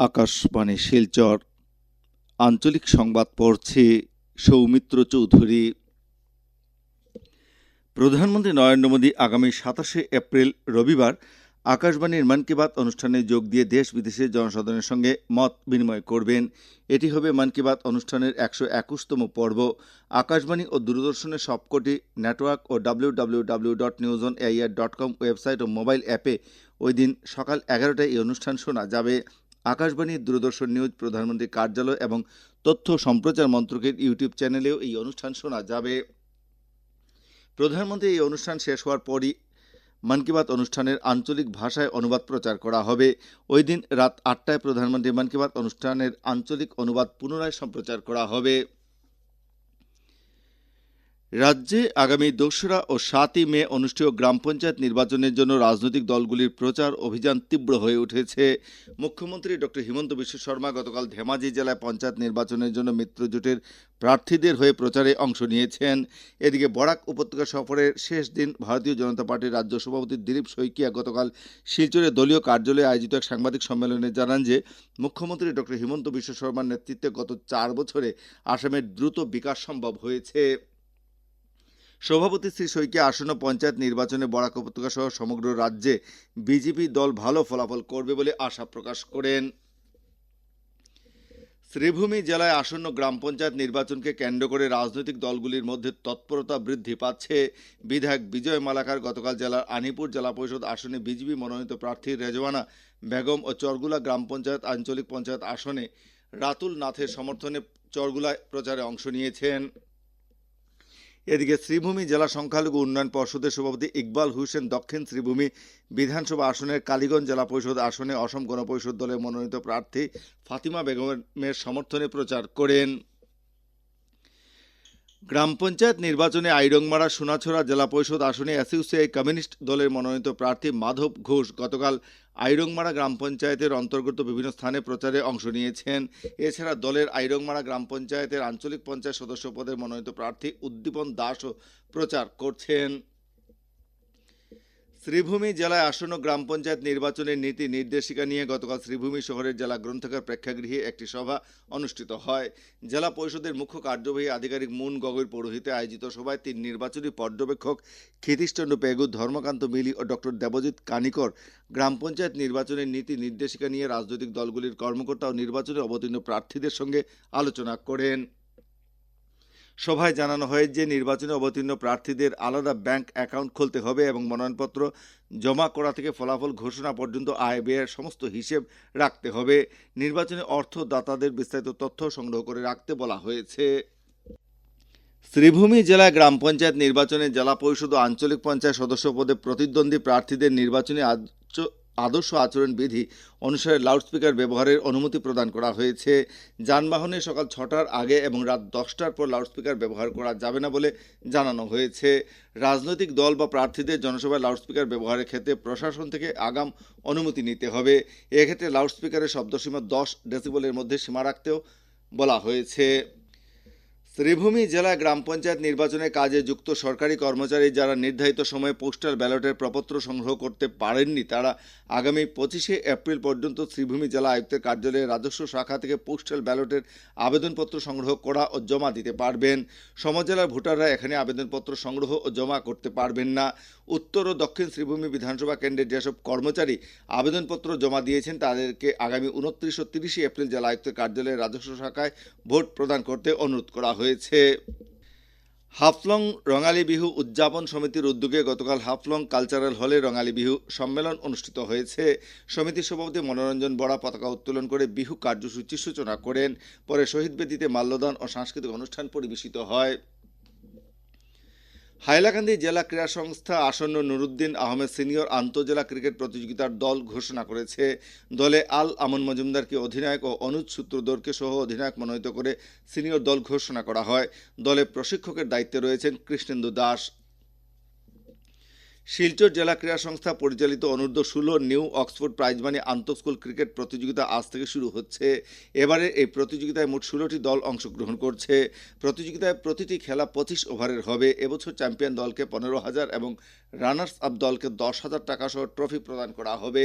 আকাশবাণী শিলচর। আঞ্চলিক সংবাদ পড়ছে সৌমিত্র চৌধুরী। প্রধানমন্ত্রী নরেন্দ্র মোদী আগামী সাতাশে এপ্রিল রবিবার আকাশবাণীর মন কি বাত অনুষ্ঠানে যোগ দিয়ে দেশ বিদেশের জনসাধারণের সঙ্গে মত বিনিময় করবেন। এটি হবে মন কি বাত অনুষ্ঠানের একশো একুশতম পর্ব। আকাশবাণী ও দূরদর্শনের সবকটি network O W W dot news on AIR dot com website O mobile অ্যাপে ওই দিন সকাল এগারোটায় এই অনুষ্ঠান শোনা যাবে। আকাশবাণী, দূরদর্শন নিউজ প্রধানমন্ত্রীর কার্যালয় এবং তথ্য সম্প্রচার মন্ত্রকের ইউটিউব চ্যানেলেও এই অনুষ্ঠান শোনা যাবে। প্রধানমন্ত্রী, এই অনুষ্ঠান শেষ হওয়ার পরই মন কি বাত অনুষ্ঠানের আঞ্চলিক ভাষায় অনুবাদ প্রচার করা হবে। ওই দিন রাত আটটায় প্রধানমন্ত্রী মন কি বাত অনুষ্ঠানের আঞ্চলিক অনুবাদ পুনরায় সম্প্রচার করা হবে। রাজ্যে আগামী দোসরা ও সাতই মে অনুষ্ঠেয় গ্রাম পঞ্চায়েত নির্বাচনের জন্য রাজনৈতিক দলগুলির প্রচার অভিযান তীব্র হয়ে উঠেছে। মুখ্যমন্ত্রী ডক্টর হিমন্ত বিশ্ব শর্মা গতকাল ধেমাজি জেলায় পঞ্চায়েত নির্বাচনের জন্য মিত্রজোটের প্রার্থীদের হয়ে প্রচারে অংশ নিয়েছেন। এদিকে বরাক উপত্যকা সফরের শেষ দিন ভারতীয় জনতা পার্টির রাজ্য সভাপতি দিলীপ শইকিয়া গতকাল শিলচরে দলীয় কার্যালয়ে আয়োজিত এক সাংবাদিক সম্মেলনে জানান যে, মুখ্যমন্ত্রী ডক্টর হিমন্ত বিশ্ব শর্মার নেতৃত্বে গত চার বছরে আসামের দ্রুত বিকাশ সম্ভব হয়েছে। সভাপতি শ্রী শইকিয়া আসন্ন পঞ্চায়েত নির্বাচনে বরাক উপত্যকা সহ সমগ্র রাজ্যে বিজেপি দল ভালো ফলাফল করবে বলে আশা প্রকাশ করেন। শ্রীভূমি জেলায় আসন্ন গ্রাম পঞ্চায়েত নির্বাচনকে কেন্দ্র করে রাজনৈতিক দলগুলির মধ্যে তৎপরতা বৃদ্ধি পাচ্ছে। বিধায়ক বিজয় মালাকার গতকাল জেলার আনিপুর জেলা পরিষদ আসনে বিজেপি মনোনীত প্রার্থী রেজওয়ানা বেগম ও চরগুলা গ্রাম পঞ্চায়েত আঞ্চলিক পঞ্চায়েত আসনে রাতুল নাথের সমর্থনে চরগুলায় প্রচারে অংশ নিয়েছেন। এদিকে শ্রীভূমি জেলা সংখ্যালঘু উন্নয়ন পর্ষদের সভাপতি ইকবাল হুসেন দক্ষিণ শ্রীভূমি বিধানসভা আসনের কালীগঞ্জ জেলা পরিষদ আসনে অসম গণপরিষদ দলের মনোনীত প্রার্থী ফাতিমা বেগমের সমর্থনে প্রচার করেন। গ্রাম পঞ্চায়েত নির্বাচনে আইরংমারা, সোনাছড়া জেলা পরিষদ আসনে অ্যাসোসিয়াই কমিউনিস্ট দলের মনোনীত প্রার্থী মাধব ঘোষ গতকাল আইরংমারা গ্রাম পঞ্চায়েতের অন্তর্গত বিভিন্ন স্থানে প্রচারে অংশ নিয়েছেন। এছাড়া দলের আইরংমারা গ্রাম পঞ্চায়েতের আঞ্চলিক পঞ্চায়েত সদস্য পদের মনোনীত প্রার্থী উদ্দীপন দাসও প্রচার করছেন। শ্রীভূমি জেলায় আসন্ন গ্রাম পঞ্চায়েত নির্বাচনের নীতি নির্দেশিকা নিয়ে গতকাল শ্রীভূমি শহরের জেলা গ্রন্থাগার প্রেক্ষাগৃহে একটি সভা অনুষ্ঠিত হয়। জেলা পরিষদের মুখ্য কার্যবাহী আধিকারিক মুন গগৈর পৌরোহিতে আয়োজিত সভায় তিন নির্বাচনী পর্যবেক্ষক ক্ষিতিশচন্দ্র পেগু, ধর্মকান্ত মিলি ও ডক্টর দেবজিৎ কানিকর গ্রাম পঞ্চায়েত নির্বাচনের নীতি নির্দেশিকা নিয়ে রাজনৈতিক দলগুলির কর্মকর্তা ও নির্বাচনে অবতীর্ণ প্রার্থীদের সঙ্গে আলোচনা করেন। সভায় জানানো হয় যে নির্বাচনে অবতীর্ণ প্রার্থীদের আলাদা ব্যাংক অ্যাকাউন্ট খুলতে হবে এবং মনোনয়নপত্র জমা করা থেকে ফলাফল ঘোষণা পর্যন্ত আয় ব্যয়ের সমস্ত হিসেব রাখতে হবে। নির্বাচনে অর্থদাতাদের বিস্তারিত তথ্য সংগ্রহ করে রাখতে বলা হয়েছে। শ্রীভূমি জেলায় গ্রাম পঞ্চায়েত নির্বাচনে জেলা পরিষদ ও আঞ্চলিক পঞ্চায়েত সদস্য পদে প্রতিদ্বন্দ্বী প্রার্থীদের নির্বাচনী আদর্শ আচরণ বিধি অনুসারে লাউডস্পিকার ব্যবহারের অনুমতি প্রদান করা হয়েছে। যানবাহনে সকাল ছটার আগে এবং রাত দশটার পর লাউডস্পিকার ব্যবহার করা যাবে না বলে জানানো হয়েছে। রাজনৈতিক দল বা প্রার্থীদের জনসভায় লাউডস্পিকার ব্যবহারের ক্ষেত্রে প্রশাসন থেকে আগাম অনুমতি নিতে হবে। এক্ষেত্রে লাউডস্পিকারের শব্দসীমা দশ ডেসিবলের মধ্যে সীমা রাখতেও বলা হয়েছে। শ্রীভূমি জেলা গ্রাম পঞ্চায়েত নির্বাচনে কাজে যুক্ত সরকারি কর্মচারী যারা নির্ধারিত সময়ে পোস্টাল ব্যালটের প্রপত্র সংগ্রহ করতে পারেননি, তারা আগামী পঁচিশে এপ্রিল পর্যন্ত শ্রীভূমি জেলা আয়ুক্তের কার্যালয়ে রাজস্ব শাখা থেকে পোস্টাল ব্যালটের আবেদনপত্র সংগ্রহ করা ও জমা দিতে পারবেন। সমজেলার ভোটাররা এখানে আবেদনপত্র সংগ্রহ ও জমা করতে পারবেন না। উত্তর ও দক্ষিণ শ্রীভূমি বিধানসভা কেন্দ্রের যেসব কর্মচারী আবেদনপত্র জমা দিয়েছেন, তাদেরকে আগামী উনত্রিশ ও তিরিশে এপ্রিল জেলা আয়ুক্তের কার্যালয়ে রাজস্ব শাখায় ভোট প্রদান করতে অনুরোধ করা হয়েছে। হাফলং রঙালী বিহু উদযাপন সমিতির উদ্যোগে গতকাল হাফলং কালচারাল হলে রঙালী বিহু সম্মেলন অনুষ্ঠিত হয়েছে। সমিতির সভাপতি মনোরঞ্জন বড়া পতাকা উত্তোলন করে বিহু কার্যসূচির সূচনা করেন। পরে শহীদ বেদিতে মাল্যদান ও সাংস্কৃতিক অনুষ্ঠান পরিবেশিত হয়। হাইলাকান্দি জেলা ক্রীড়া সংস্থা আসন্ন নুরুদ্দিন আহমেদ সিনিয়র আন্তজেলা ক্রিকেট প্রতিযোগিতার দল ঘোষণা করেছে। দলে আল আমন মজুমদারকে অধিনায়ক ও অনুজ সূত্রধরকে সহ অধিনায়ক মনোনীত করে সিনিয়র দল ঘোষণা করা হয়। দলে প্রশিক্ষকের দায়িত্বে রয়েছেন কৃষ্ণেন্দু দাস। শিলচর জেলা ক্রীড়া সংস্থা পরিচালিত অনূর্ধ্ব ষোলো New Oxford prize prize money আন্তঃস্কুল cricket প্রতিযোগিতা আজ থেকে শুরু হচ্ছে। এবারে এই প্রতিযোগিতায় মোট ষোলোটি দল অংশগ্রহণ করছে। প্রতিযোগিতায় প্রতিটি খেলা পঁচিশ ওভারের হবে। এবছর চ্যাম্পিয়ন দলকে পনেরো হাজার এবং রানার্স আপ দলকে দশ হাজার টাকা সহ ট্রফি প্রদান করা হবে।